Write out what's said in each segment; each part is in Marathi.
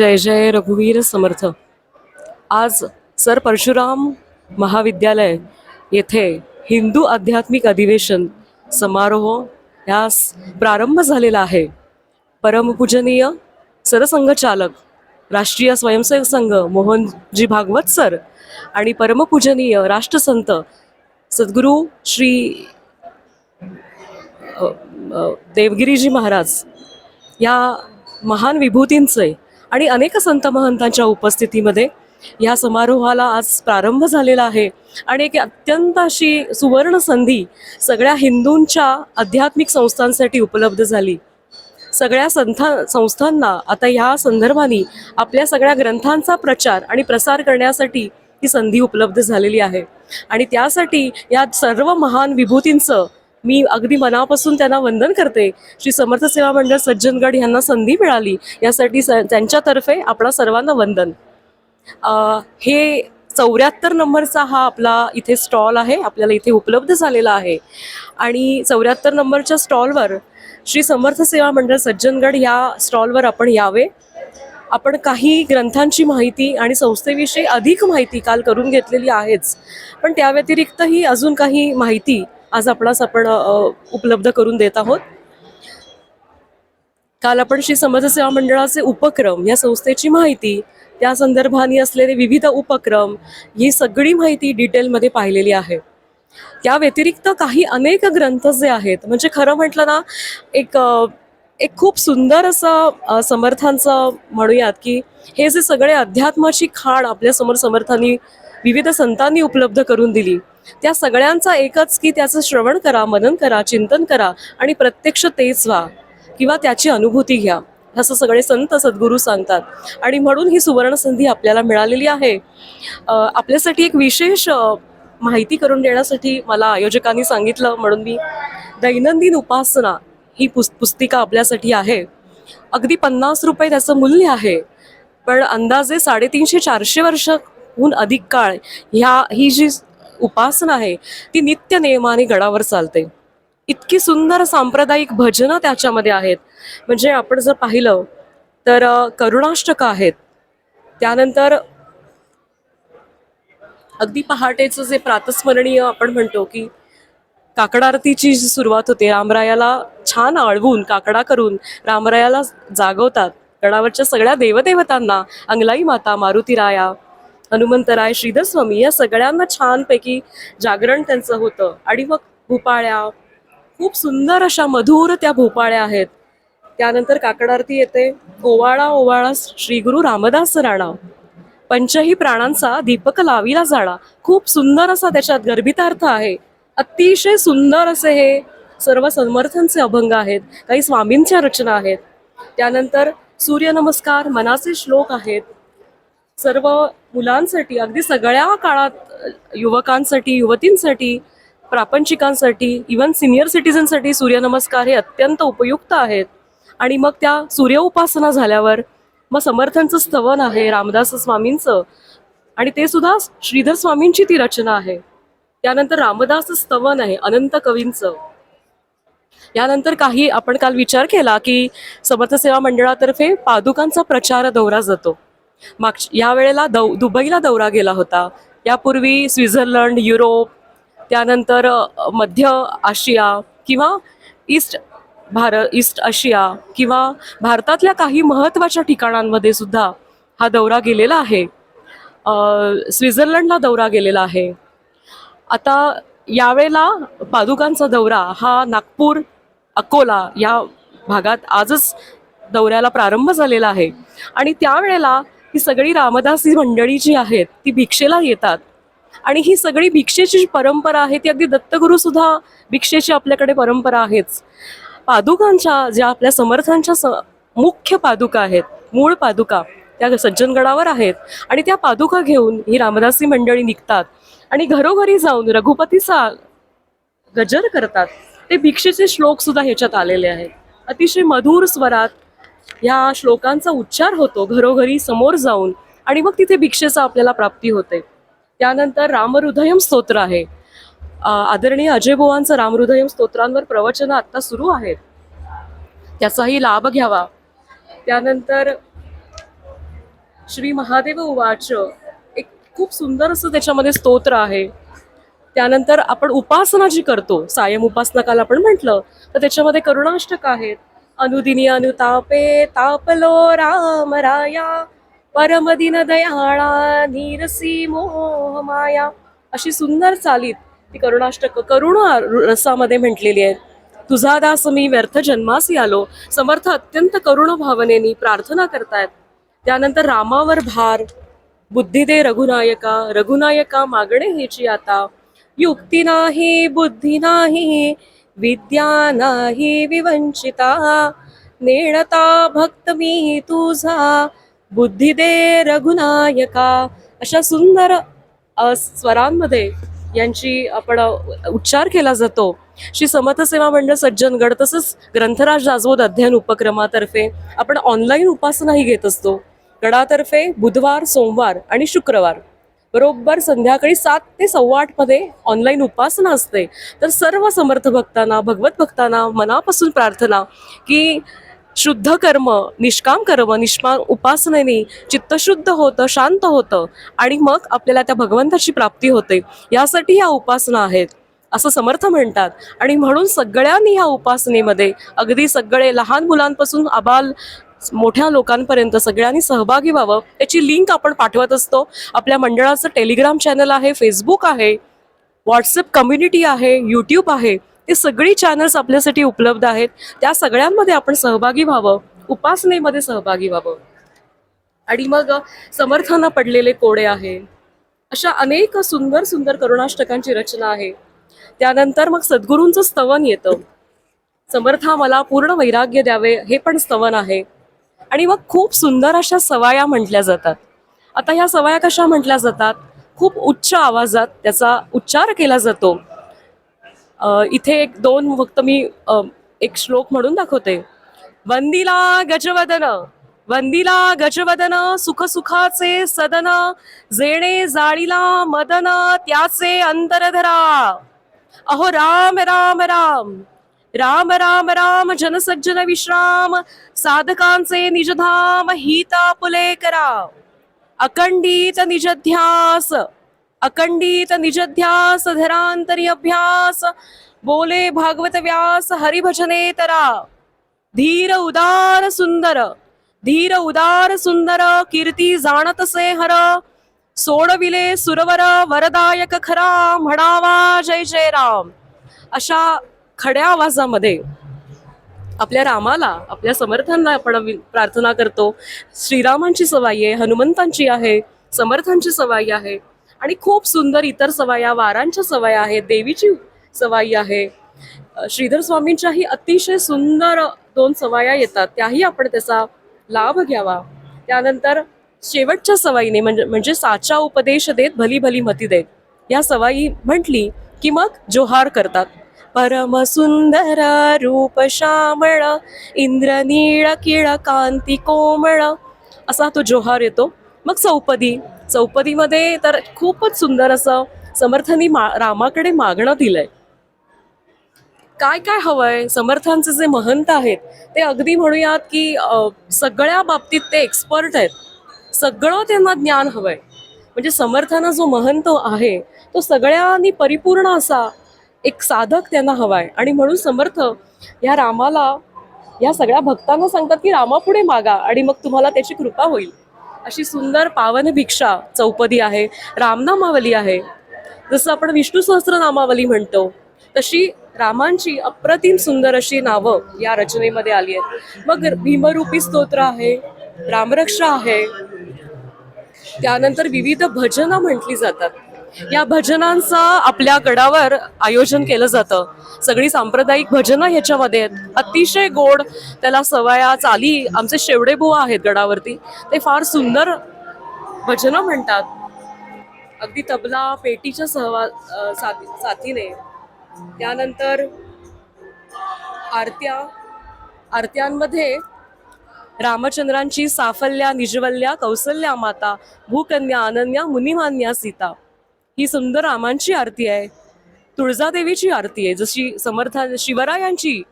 जय जय रघुवीर समर्थ. आज सर परशुराम महाविद्यालय येथे हिंदू आध्यात्मिक अधिवेशन समारोह यास प्रारंभ झालेला आहे. परमपूजनीय सरसंघचालक राष्ट्रीय स्वयंसेवक संघ मोहनजी भागवत सर आणि परमपूजनीय राष्ट्रसंत सद्गुरू श्री देवगिरीजी महाराज या महान विभूतींचे आणि अनेक संत महंतांच्या उपस्थितीमध्ये या समारोहाला आज प्रारंभ झालेला आहे. आणि एक अत्यंत अशी सुवर्ण संधी सगळ्या हिंदूंच्या आध्यात्मिक संस्थांसाठी उपलब्ध झाली. सगळ्या संथा संस्थांना आता ह्या संदर्भाने आपल्या सगळ्या ग्रंथांचा प्रचार आणि प्रसार करण्यासाठी ही संधी उपलब्ध झालेली आहे. आणि त्यासाठी या सर्व महान विभूतींचं मी अगदी मनापासून त्यांना वंदन करते. श्री समर्थ सेवा मंडळ सज्जनगड यांना संधी मिळाली. यासाठी स त्यांच्यातर्फे आपणा सर्वांना वंदन. हे चौऱ्याहत्तर नंबरचा हा आपला इथे स्टॉल आहे. आपल्याला इथे उपलब्ध झालेला आहे. आणि चौऱ्याहत्तर नंबरच्या स्टॉलवर श्री समर्थ सेवा मंडळ सज्जनगड या स्टॉलवर आपण यावे. आपण काही ग्रंथांची माहिती आणि संस्थेविषयी अधिक माहिती काल करून घेतलेली आहेच. पण त्या व्यतिरिक्तही अजून काही माहिती आज आपणास आपण उपलब्ध करून देत आहोत. काल आपण श्री समाजसेवा मंडळाचे उपक्रम या संस्थेची माहिती त्या संदर्भाने असलेले विविध उपक्रम ही सगळी माहिती डिटेलमध्ये पाहिलेली आहे. त्या व्यतिरिक्त काही अनेक ग्रंथ जे आहेत म्हणजे खरं म्हटलं ना एक एक खूप सुंदर असं समर्थांचं म्हणूयात की हे जे सगळे अध्यात्माची खाण आपल्यासमोर समर्थांनी विविध संतांनी उपलब्ध करून दिली त्या सगळ्यांचा एकच की त्याचं श्रवण करा मनन करा चिंतन करा आणि प्रत्यक्ष तेच व्हा किंवा त्याची अनुभूती घ्या. असं सगळे संत सद्गुरू सांगतात. आणि म्हणून ही सुवर्ण संधी आपल्याला मिळालेली आहे. आपल्यासाठी एक विशेष माहिती करून देण्यासाठी मला आयोजकांनी सांगितलं. म्हणून मी दैनंदिन उपासना ही पुस् पुस्तिका आपल्यासाठी आहे. अगदी पन्नास रुपये त्याचं मूल्य आहे. पण अंदाजे साडेतीनशे चारशे वर्षहून अधिक काळ ह्या ही जी उपासना आहे ती नित्य नियमाने गडावर चालते. इतकी सुंदर सांप्रदायिक भजनं त्याच्यामध्ये आहेत. म्हणजे आपण जर पाहिलं तर करुणाष्टकं आहेत. त्यानंतर अगदी पहाटेचं जे प्रातस्मरणीय आपण म्हणतो की काकड आरतीची जी सुरुवात होते रामरायाला छान आळवून काकडा करून रामरायाला जागवतात. गडावरच्या सगळ्या देवदेवतांना अंगलाई माता मारुतीराया हनुमंतराय श्रीधर स्वामी या सगळ्यांना छानपैकी जागरण त्यांचं होतं. आणि मग भूपाळ्या खूप सुंदर अशा मधुर त्या भोपाळ्या आहेत. त्यानंतर काकड आरती येते. ओवाळा ओवाळा श्री गुरु रामदास राणा. पंचही प्राणांचा दीपक लावीला जाळा खूप सुंदर असा त्याच्यात गर्भितार्थ आहे. अतिशय सुंदर असे हे सर्व समर्थांचे अभंग आहेत. काही स्वामींच्या रचना आहेत. त्यानंतर सूर्यनमस्कार मनाचे श्लोक आहेत. सर्व मुलांसाठी अगदी सगळ्या काळात युवकांसाठी युवतींसाठी प्रापंचिकांसाठी इवन सिनियर सिटीजनसाठी सूर्यनमस्कार हे अत्यंत उपयुक्त आहेत. आणि मग त्या सूर्य उपासना झाल्यावर मग समर्थांचं स्तवन आहे रामदास स्वामींचं. आणि ते सुद्धा श्रीधर स्वामींची ती रचना आहे. त्यानंतर रामदास स्तवन आहे अनंत कवींचं. यानंतर काही आपण काल विचार केला की समर्थ सेवा मंडळातर्फे पादुकांचा प्रचार दौरा जातो. माग या वेळेला दौ दुबईला दौरा गेला होता. यापूर्वी स्वित्झर्लंड युरोप त्यानंतर मध्य आशिया किंवा ईस्ट भारत ईस्ट आशिया किंवा भारतातल्या काही महत्त्वाच्या ठिकाणांमध्ये सुद्धा हा दौरा गेलेला आहे. स्वित्झर्लंडला दौरा गेलेला आहे. आता यावेळेला पादुकांचा दौरा हा नागपूर अकोला या भागात आजच दौऱ्याला प्रारंभ झालेला आहे. आणि त्यावेळेला ही सगळी रामदासी मंडळी जी आहेत ती भिक्षेला येतात. आणि ही सगळी भिक्षेची जी परंपरा आहे ती अगदी दत्तगुरू सुद्धा भिक्षेची आपल्याकडे परंपरा आहेच. पादुकांच्या ज्या आपल्या समर्थांच्या स मुख्य पादुका आहेत मूळ पादुका त्या सज्जनगडावर आहेत. आणि त्या पादुका घेऊन ही रामदासी मंडळी निघतात. आणि घरोघरी जाऊन रघुपतीचा गजर करतात. ते भिक्षेचे श्लोक सुद्धा ह्याच्यात आलेले आहेत. अतिशय मधुर स्वरात ह्या श्लोकांचा उच्चार होतो घरोघरी समोर जाऊन आणि मग तिथे भिक्षेचा आपल्याला प्राप्ती होते. त्यानंतर रामहृदयम स्तोत्र आहे. आदरणीय अजय बुवांचं रामहृदयम स्तोत्रांवर प्रवचनं आत्ता सुरू आहेत. त्याचाही लाभ घ्यावा. त्यानंतर श्री महादेव उवाच एक खूप सुंदर असं त्याच्यामध्ये स्तोत्र आहे. त्यानंतर आपण उपासना जी करतो सायम उपासना काल आपण म्हटलं तर त्याच्यामध्ये करुणाष्टक आहेत. अनुदिनी अनुतापे तापलो राम राया परमदिन दयाळा नीरसी मोह माया अशी सुंदर चालीत ती करुणाष्टक करुण रसामध्ये म्हटलेली आहे तुझा दास मी व्यर्थ जन्मासी आलो समर्थ अत्यंत करुण भावनेनी प्रार्थना करतायत त्यानंतर रामावर भार बुद्धी दे रघुनायका रघुनायका मागणे हिची आता युक्ती नाही बुद्धी नाही विद्या नाही विवंचिता. नेणता भक्त मी तुझा. बुद्धी दे रघुनायका. अशा सुंदर स्वरांमध्ये यांची आपण उच्चार केला जातो. श्री समतसेवा मंडळ सज्जनगड तसंच ग्रंथराज दासबोध अध्ययन उपक्रमातर्फे आपण ऑनलाईन उपासनाही घेत असतो. गडातर्फे बुधवार सोमवार आणि शुक्रवार. बरोबर संध्याकाळी सात ते सव्वा आठमध्ये ऑनलाईन उपासना असते. तर सर्व समर्थ भक्तांना भगवत भक्तांना मनापासून प्रार्थना की शुद्ध कर्म निष्काम कर्म निष्मा उपासनेने चित्तशुद्ध होतं शांत होतं आणि मग आपल्याला त्या भगवंताची प्राप्ती होते. यासाठी ह्या उपासना आहेत. असं समर्थ म्हणतात. आणि म्हणून सगळ्यांनी ह्या उपासनेमध्ये अगदी सगळे लहान मुलांपासून आबाल मोठ्या लोकांपर्यंत सगळ्यांनी सहभागी व्हावं त्याची लिंक आपण पाठवत असतो. आपल्या मंडळाचं टेलिग्राम चॅनल आहे फेसबुक आहे व्हॉट्सअप कम्युनिटी आहे यूट्यूब आहे. ते सगळी चॅनल्स आपल्यासाठी उपलब्ध आहेत. त्या सगळ्यांमध्ये आपण सहभागी व्हावं उपासनेमध्ये सहभागी व्हावं. आणि मग समर्थांना पडलेले कोडे आहे. अशा अनेक सुंदर सुंदर करुणाष्टकांची रचना आहे. त्यानंतर मग सद्गुरूंचं स्तवन येतं. समर्था मला पूर्ण वैराग्य द्यावे हे पण स्तवन आहे. आणि मग खूप सुंदर अशा सवाया म्हटल्या जातात. आता ह्या सवाया कशा म्हटल्या जातात? खूप उच्च आवाजात त्याचा उच्चार केला जातो. इथे एक दोन फक्त मी एक श्लोक म्हणून दाखवते. वंदिला गजवदन वंदिला गजवदन सुख सुखाचे सदन जेणे जाळीला मदन त्याचे अंतरधरा. अहो राम राम राम. राम राम राम जनसज्जन विश्राम साधकांचे निजधाम हिता पुले करा अखंडित निजध्यास अखंडित निजध्यास धरांतरी अभ्यास बोले भागवत व्यास हरिभजने तरा। धीर उदार सुंदर। धीर उदार सुंदर कीर्ती जाणतसे हर। सोडविले सुरवर वरदायक खरा म्हणावा जय जय राम। अशा खड्या आवाजामध्ये आपल्या रामाला आपल्या समर्थांना आपण वि- प्रार्थना करतो. श्रीरामांची सवाई आहे हनुमंतांची आहे समर्थांची सवाई आहे आणि खूप सुंदर इतर सवाया वारांच्या सवाया आहेत देवीची सवाई आहे. श्रीधर स्वामींच्याही अतिशय सुंदर दोन सवाया येतात. त्याही आपण त्याचा लाभ घ्यावा. त्यानंतर शेवटच्या सवाईने म्हणजे म्हणजे साचा उपदेश देत भली भली मती देत. या सवाई म्हटली की मग जोहार करतात. परम सुंदर रूप श्यामळ इंद्रनीळ किळ कांती कोमळ. असा तो जोहार येतो. मग चौपदी चौपदीमध्ये तर खूपच सुंदर असं समर्थांनी मा रामाकडे मागणं दिलंय. काय काय हवंय? समर्थांचे जे महंत आहेत ते अगदी म्हणूयात की सगळ्या बाबतीत ते एक्सपर्ट आहेत. सगळं त्यांना ज्ञान हवंय. म्हणजे समर्थांना जो महंत आहे तो सगळ्यांनी परिपूर्ण असा एक साधक त्यांना हवा आहे आणि म्हणून समर्थ या रामाला या सगळ्या भक्तांना सांगतात की रामापुढे मागा आणि मग तुम्हाला त्याची कृपा होईल. अशी सुंदर पावन भिक्षा चौपदी आहे. रामनामावली आहे. जसं आपण विष्णू सहस्रनामावली म्हणतो तशी रामांची अप्रतिम सुंदर अशी नावं या रचनेमध्ये आली आहेत. मग भीमरूपी स्तोत्र आहे रामरक्षा आहे. त्यानंतर विविध भजनं म्हटली जातात. या भजनांचं आपल्या गडावर आयोजन केलं जातं. सगळी सांप्रदायिक भजनं ह्याच्यामध्ये आहेत. अतिशय गोड त्याला सवया चाली आमचे शेवडे बुवा आहेत गडावरती. ते फार सुंदर भजनं म्हणतात. अगदी तबला पेटीच्या सहवा साथी साथीने. त्यानंतर आरत्या. आरत्यांमध्ये रामचंद्रांची साफल्या निजवल्या कौसल्या माता भूकन्या अनन्या मुनिमान्या सीता. ही सुंदर रामांची आरती आहे. तुळजादेवीची आरती आहे. जशी समर्थ शिवरायांची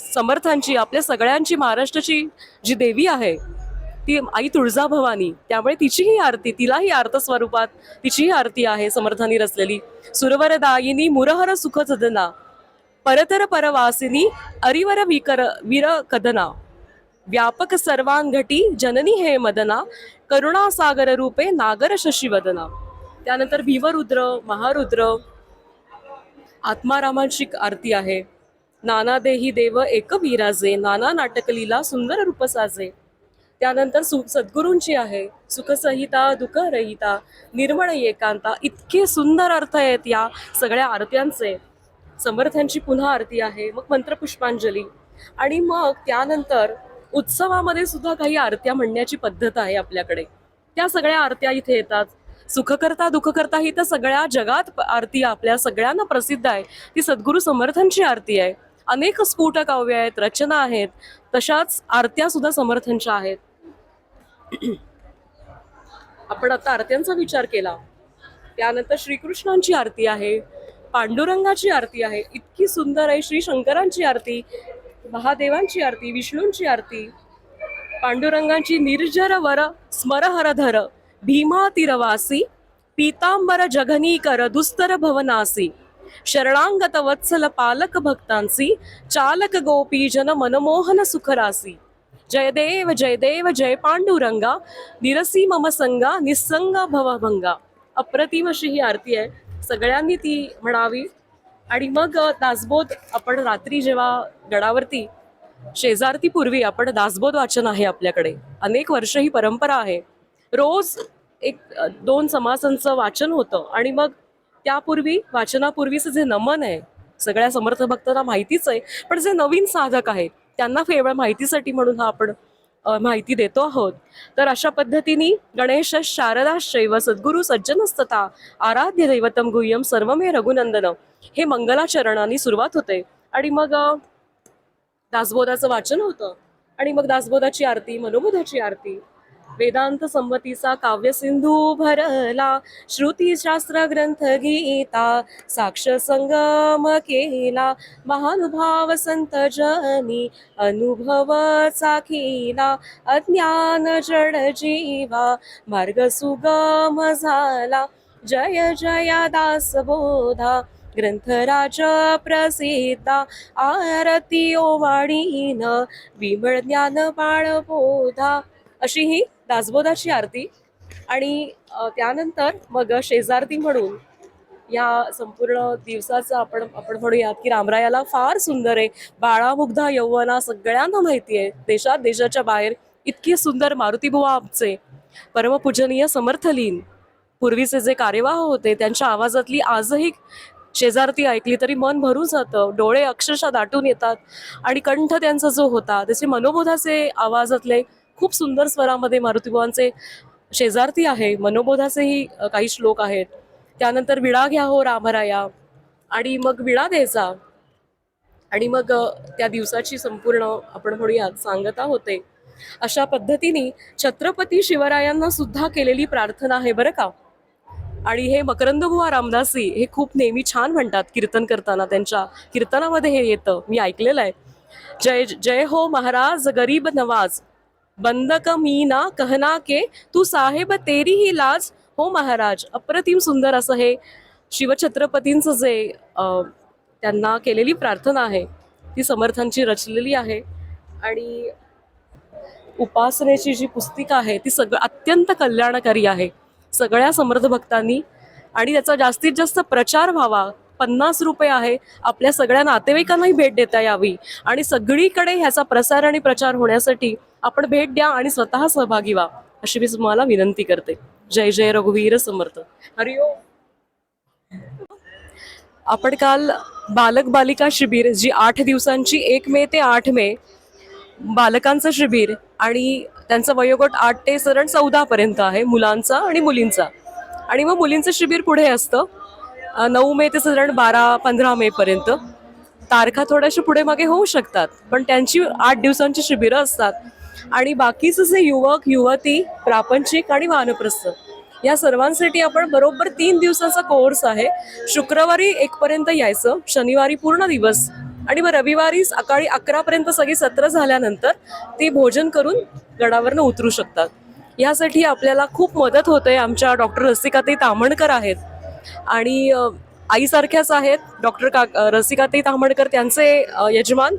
समर्थांची आपल्या सगळ्यांची महाराष्ट्राची जी देवी आहे ती आई तुळजाभवानी त्यामुळे तिचीही आरती तिलाही आर्त स्वरूपात तिचीही आरती आहे समर्थांनी रचलेली. सुरवरदायिनी मुरहर सुख सदना परतर परवासिनी अरिवर विकर वीर कदना. व्यापक सर्वांघटी जननी हे मदना करुणासागर रूपे नागर शशिवदना. त्यानंतर भीवरुद्र महारुद्र आत्मारामांची आरती आहे. नाना देही देव एक विराजे नाना नाटकलीला सुंदर रूप साजे. त्यानंतर सु सद्गुरूंची आहे. सुखसहिता दुःखरहिता निर्मळ एकांता इतके सुंदर अर्थ आहेत या सगळ्या आरत्यांचे. समर्थांची पुन्हा आरती आहे. मग मंत्रपुष्पांजली. आणि मग त्यानंतर उत्सवामध्ये सुद्धा काही आरत्या म्हणण्याची पद्धत आहे आपल्याकडे. त्या सगळ्या आरत्या इथे येतात. सुखकर्ता दुःखकर्ता ही तर सगळ्या जगात आरती आपल्या सगळ्यांना प्रसिद्ध आहे. ती सद्गुरू समर्थांची आरती आहे. अनेक स्फुट काव्य आहेत रचना आहेत. तशाच आरत्या सुद्धा समर्थांच्या आहेत. आपण आता आरत्यांचा विचार केला. त्यानंतर श्रीकृष्णांची आरती आहे. पांडुरंगाची आरती आहे. इतकी सुंदर आहे. श्री शंकरांची आरती महादेवांची आरती विष्णूंची आरती. पांडुरंगांची निर्जर वर स्मरहर धर. भीमातिरवासी पीतांबर जगनीकर दुस्तर भवनासी शरणांगत वत्सल पालक भक्तांसी चालक गोपी जन मनमोहन सुखरासी. जयदेव जयदेव जय पांडुरंगा निरसी मम संगा निसंग भवभंगा. अप्रतिम अशी ही आरती आहे. सगळ्यांनी ती म्हणावी. आणि मग दासबोध आपण रात्री जेव्हा गडावरती शेजारती पूर्वी आपण दासबोध वाचन आहे आपल्याकडे. अनेक वर्ष ही परंपरा आहे. रोज एक दोन समासांचं वाचन होतं आणि मग त्यापूर्वी वाचनापूर्वीचं जे नमन आहे सगळ्या समर्थ भक्तांना माहितीच आहे पण जे नवीन साधक आहेत त्यांना केवळ माहितीसाठी म्हणून हा आपण माहिती देतो आहोत. तर अशा पद्धतीने गणेश शारदा शैव सद्गुरू सज्जनस्तथा आराध्य दैवतम गुह्यम सर्वमे रघुनंदन हे मंगलाचरणाने सुरुवात होते. आणि मग दासबोधाचं वाचन होतं. आणि मग दासबोधाची आरती मनोबोधाची आरती वेदांत संमतीचा काव्यसिंधू भरला श्रुतीशास्त्र ग्रंथ गीता साक्ष संगम केला महानुभाव संत जनी अनुभव चाखिला अज्ञान जड जीवा मार्ग सुगम झाला जय जया दासबोधा ग्रंथराज प्रसिद्धा आरती ओवाळीन विमळ ज्ञान बाळबोधा अशी ही दासबोधाची आरती आणि त्यानंतर मग शेजारती म्हणून या संपूर्ण दिवसाचं आपण आपण म्हणूयात की रामरायाला फार सुंदर आहे. बाळामुग्धा यौवना सगळ्यांना माहिती आहे. देशात देशाच्या बाहेर इतकी सुंदर मारुतीबुवा आमचे. परमपूजनीय समर्थलीन. पूर्वीचे जे कार्यवाह होते त्यांच्या आवाजातली आजही शेजारती ऐकली तरी मन भरून जातं. डोळे अक्षरशः दाटून येतात. आणि कंठ त्यांचा जो होता त्याचे मनोबोधाचे आवाजातले खूप सुंदर स्वरामध्ये मारुतीबुवांचे शेजारती आहे मनोबोधाचेही काही श्लोक आहेत. त्यानंतर विडा घ्या हो रामराया आणि मग विडा द्यायचा. आणि मग त्या दिवसाची संपूर्ण आपण म्हणूयात सांगता होते अशा पद्धतीने छत्रपती शिवरायांना सुद्धा केलेली प्रार्थना आहे बरं का? आणि हे मकरंदबुवा रामदासी हे खूप नेहमी छान म्हणतात कीर्तन करताना त्यांच्या कीर्तनामध्ये हे येतं. मी ऐकलेलं आहे. जय जय हो महाराज गरीब नवाज. बंदक मी ना कहना के तू साहेब तेरी ही लाज. हो महाराज अप्रतिम सुंदर असं हे शिवछत्रपतींचं जे त्यांना केलेली प्रार्थना आहे ती समर्थांची रचलेली आहे. आणि उपासनेची जी पुस्तिका आहे ती सगळं अत्यंत कल्याणकारी आहे सगळ्या समर्थ भक्तांनी. आणि त्याचा जास्तीत जास्त प्रचार व्हावा पन्नास रुपये आहे आपल्या सगळ्या नातेवाईकांनाही भेट देता यावी. आणि सगळीकडे ह्याचा प्रसार आणि प्रचार होण्यासाठी आपण भेट द्या आणि स्वतः सहभागी व्हा अशी मी तुम्हाला विनंती करते. जय जय रघुवीर समर्थ. हरिओम आपण काल बालक बालिका शिबिर जी आठ दिवसांची एक मे ते आठ मे बालकांचं शिबिर आणि त्यांचा वयोगट आठ ते सरण चौदा पर्यंत आहे मुलांचा आणि मुलींचा. आणि मग मुलींचं शिबिर पुढे असतं नऊ मे ते साधारण बारा पंधरा मे पर्यंत. तारखा थोड्याशा पुढे मागे होऊ शकतात पण त्यांची आठ दिवसांची शिबिरं असतात. आणि बाकीचं जे युवक युवती प्रापंचिक आणि वानप्रस्थ या सर्वांसाठी आपण बरोबर तीन दिवसाचा कोर्स आहे. शुक्रवारी एकपर्यंत यायचं शनिवारी पूर्ण दिवस आणि मग रविवारी सकाळी अकरापर्यंत सगळी सत्र झाल्यानंतर ते भोजन करून गडावरनं उतरू शकतात. यासाठी आपल्याला खूप मदत होते. आमच्या डॉक्टर रसिकाताई तामणकर आहेत आणि आईसारख्याच आहेत. डॉक्टर का रसिकाताई तामणकर त्यांचे यजमान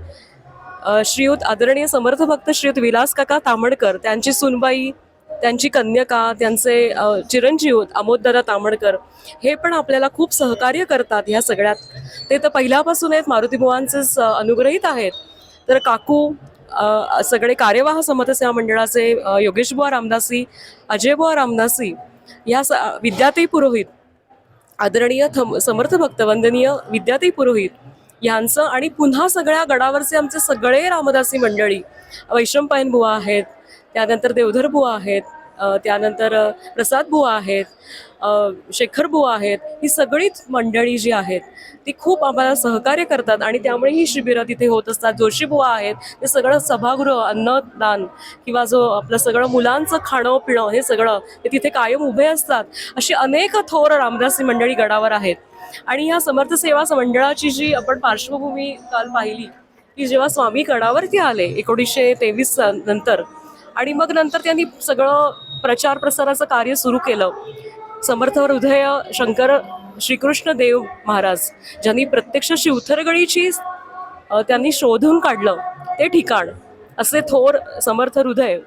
श्रीयुत आदरणीय समर्थ भक्त श्रीयुत विलास काका तांबडकर त्यांची सुनबाई त्यांची कन्यका त्यांचे चिरंजीव अमोददादा तांबडकर हे पण आपल्याला खूप सहकार्य करतात ह्या सगळ्यात. ते तर पहिल्यापासून आहेत मारुती बुवांचेच अनुग्रहित आहेत. तर काकू सगळे कार्यवाह समतसेवा मंडळाचे योगेश बुवा रामदासी अजय बुवा रामदासी या स विद्यार्थी पुरोहित आदरणीय थम समर्थ भक्त वंदनीय विद्यार्थी पुरोहित यांचं आणि पुन्हा सगळ्या गडावरचे आमचे सगळे रामदासी मंडळी वैशंपायन बुवा आहेत त्यानंतर देवधर बुवा आहेत त्यानंतर प्रसाद बुवा आहेत शेखर बुवा आहेत ही सगळीच मंडळी जी आहेत ती खूप आम्हाला सहकार्य करतात आणि त्यामुळे ही शिबिरं तिथे होत असतात. जोशी बुवा आहेत ते सगळं सभागृह अन्नदान किंवा जो आपलं सगळं मुलांचं खाणं पिणं हे सगळं ते तिथे कायम उभे असतात. अशी अनेक थोर रामदासी मंडळी गडावर आहेत. आणि ह्या समर्थ सेवा मंडळाची जी आपण पार्श्वभूमी काल पाहिली की जेव्हा स्वामी कणावरती आले एकोणीसशे तेवीस नंतर आणि मग नंतर त्यांनी सगळं प्रचार प्रसाराचं कार्य सुरू केलं. समर्थ हृदय शंकर श्रीकृष्ण देव महाराज ज्यांनी प्रत्यक्ष शिवथरगडीची त्यांनी शोधून काढलं ते ठिकाण असे थोर समर्थ हृदय.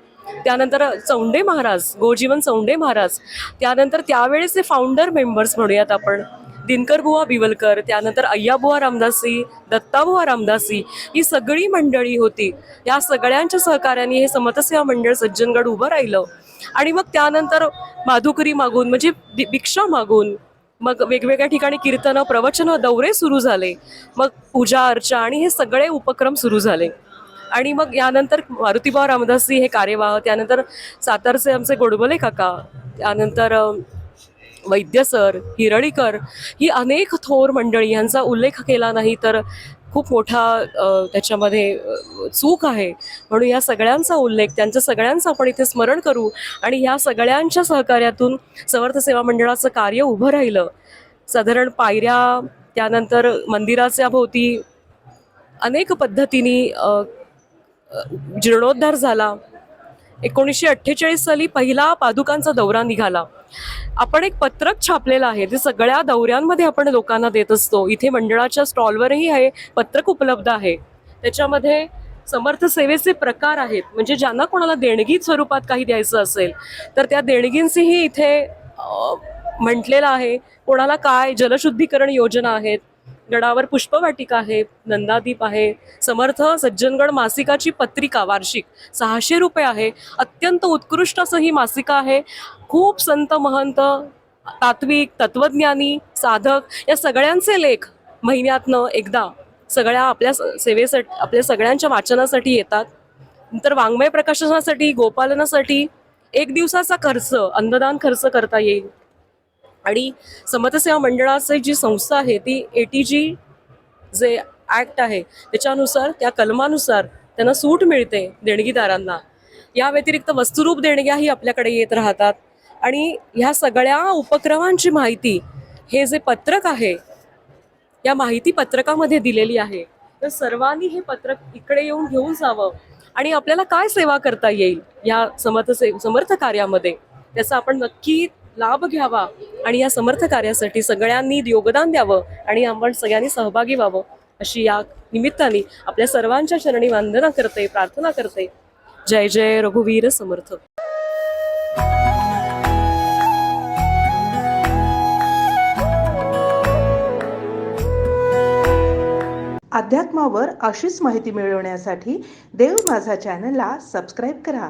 त्यानंतर चौंडे महाराज गोजीवन चौंडे महाराज त्यानंतर त्यावेळेचे फाउंडर मेंबर्स म्हणूयात आपण. दिनकर बुवा बिवलकर त्यानंतर अय्याबुवा रामदासी दत्ताबुवा रामदासी ही सगळी मंडळी होती. या सगळ्यांच्या सहकार्याने हे समतसेवा मंडळ सज्जनगड उभं राहिलं. आणि मग त्यानंतर माधुकरी मागून म्हणजे भिक्षा मागून मग वेगवेगळ्या ठिकाणी कीर्तनं प्रवचनं दौरे सुरू झाले. मग पूजा अर्चा आणि हे सगळे उपक्रम सुरू झाले. आणि मग यानंतर मारुतीबा रामदासी हे कार्यवाह त्यानंतर सातारचे आमचे गोडबोले काका त्यानंतर वैद्य सर हिरळीकर ही अनेक थोर मंडळी यांचा उल्लेख केला नाही तर खूप मोठा त्याच्यामध्ये चूक आहे. म्हणून या सगळ्यांचा उल्लेख त्यांचं सगळ्यांचं आपण इथे स्मरण करू आणि ह्या सगळ्यांच्या सहकार्यातून समर्थ सेवा मंडळाचं कार्य उभं राहिलं. साधारण पायऱ्या त्यानंतर मंदिराच्या भोवती अनेक पद्धतीने जीर्णोद्धार झाला. एकोणीसशे अठ्ठेचाळीस साली पहिला पादुकांचा दौरा निघाला. आपण एक पत्रक छापलेलं आहे. ते सगळ्या दौऱ्यांमध्ये आपण लोकांना देत असतो. इथे मंडळाच्या स्टॉलवरही हे पत्रक उपलब्ध आहे. त्याच्यामध्ये समर्थ सेवेचे प्रकार आहेत. म्हणजे ज्यांना कोणाला देणगी स्वरूपात काही द्यायचं असेल तर त्या देणगींचीही इथे म्हटलेलं आहे. कोणाला काय जलशुद्धीकरण योजना आहेत गडावर पुष्पवाटिका आहे नंदादीप आहे समर्थ सज्जनगड मासिकाची पत्रिका वार्षिक सहाशे रुपये आहे. अत्यंत उत्कृष्ट असं ही मासिका आहे. खूप संत महंत तात्विक तत्वज्ञानी साधक या सगळ्यांचे लेख महिन्यातनं एकदा सगळ्या आपल्या स- सेवेसाठी आपल्या सगळ्यांच्या वाचनासाठी येतात. नंतर वाङ्मय प्रकाशनासाठी गोपालनासाठी एक दिवसाचा खर्च अन्नदान खर्च करता येईल. आणि समतसेवा मंडळाचे जी संस्था आहे ती ए टी जी जे ॲक्ट आहे त्याच्यानुसार त्या कलमानुसार त्यांना सूट मिळते देणगीदारांना. या व्यतिरिक्त वस्तुरूप देणग्याही आपल्याकडे येत राहतात. आणि ह्या सगळ्या उपक्रमांची माहिती हे जे पत्रक आहे या माहिती पत्रकामध्ये दिलेली आहे. तर सर्वांनी हे पत्रक इकडे येऊन घेऊन जावं. आणि आपल्याला काय सेवा करता येईल या समर्थ से समर्थ कार्यामध्ये त्याचा आपण नक्की लाभ घ्यावा आणि या समर्थ कार्यासाठी सगळ्यांनी योगदान द्यावं आणि आपण सगळ्यांनी सहभागी व्हावं अशी या निमित्ताने आपल्या सर्वांच्या चरणी वंदना करते प्रार्थना करते. जय जय रघुवीर समर्थ. अध्यात्मावर अशीच माहिती मिळवण्यासाठी देव माझा चॅनलला सबस्क्राईब करा.